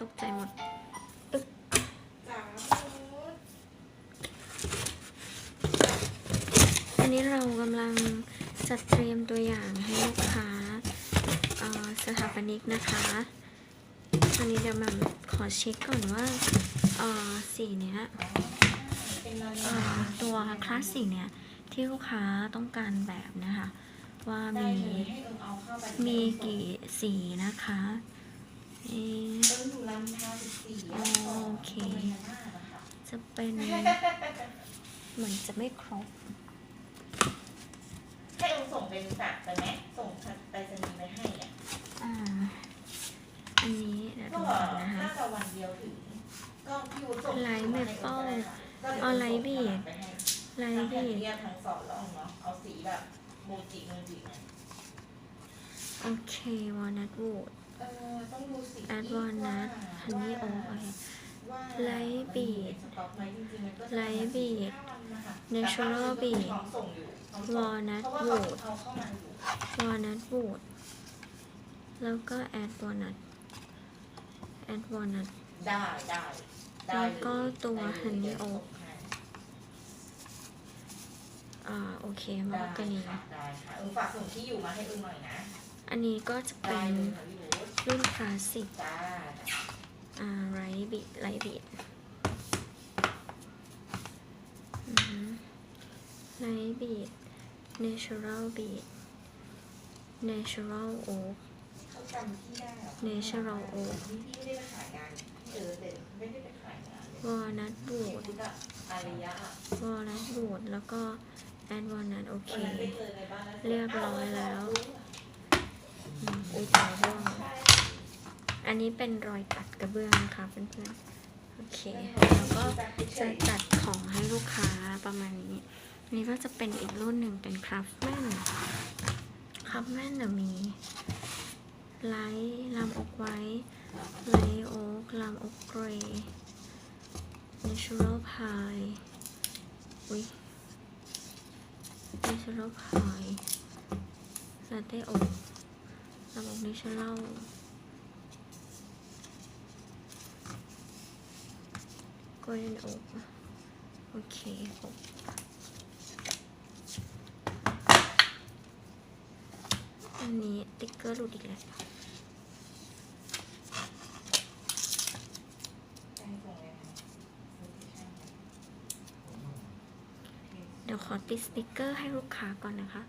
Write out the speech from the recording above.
ตกใจหมดอันนี้เรากำลังจัดเตรียมตัวอย่างให้ลูกค้าสถาปนิกนะคะตอนนี้เดี๋ยวมาขอเช็คก่อนว่าสีเนี้ยตัวคลาสสิกเนี้ยที่ลูกค้าต้องการแบบนะคะ ว่ามีมีกี่สีนะคะ เอ๊ะเอิงอยู่รามอินทราสิบสี่อ๋อโอเค จะเป็น เหมือนจะไม่ครบ ให้เอิงส่งเป็นแบบไปไหมส่งไปสนีย์ไปให้เนี่ยอ่า อันนี้เดี๋ยวก็ดูก่อนนะคะ น่าจะวันเดียวถึง ก็พี่วุฒิส่งไลฟ์เมเปิ้ลก็ดี๋ยวออนไลน์บีดไปให้ไลทั้งท์แผ่นบีดเรียบทั้งสอนแล้วเนาะ เอาสีแบบโมจิโมจิเนี่ยโอเควอลนัทวูดเออต้องดูสี แอดวานนัทฮันนี่โอ๊คโอเคไลท์บีดไลท์บีดห้าวันนะคะ Natural แต่ bead พร้อมส่งอยู่พร้อมวอลนัทเพราะว่าวูดวอลนัทวูดแล้วก็แอดวอลนัทแอดวอลนัทได้ได้แล้วก็ตัวได้เลย Honey เดี๋ยวส่ง Oak ให้อ่าโอเคมได้อกกานีค่ะได้ค่ะเอิงฝากส่งที่อยู่มาให้เอิงหน่อยนะ อันนี้ก็จะเป็น รู้รุ่นคลาสสิกจ้าอ่าไรบีดไรบีดไรบีด natural bead natural oak เขาจำที่ได้เหรอ Natural Oak นี่พี่ไม่ได้ไปขายงานพี่เออแต่ไม่ได้ไปขายงานเลย walnut พี่ wood พุทธอะอารยะอะ walnut wood แล้วก็ add walnut โอเควันนั้นไปเจอในบ้านแล้วเรียบร้อยแล้วาวอืมอุ้ยตายร่วง อันนี้เป็นรอยตัดกระเบื้องนะคะเพื่อนๆ โอเค แล้วก็จะจัดของให้ลูกค้าประมาณนี้อันนี้ก็จะเป็นอีกรุ่นหนึ่งเป็นคราฟแมนคราฟแมนเนี่ยมีไลท์ลำอกไว้ไลท์โอ๊กลำอกเกรย์ natural pie อุ้ย natural pie latte oak ลำอก natural e n oak โอเคครบอันนี้ติ๊กเกอร์หลุดอีกแล้วเดี๋ยวขอติดสติ๊กเกอร์ให้ลูกค้าก่อนนะคะ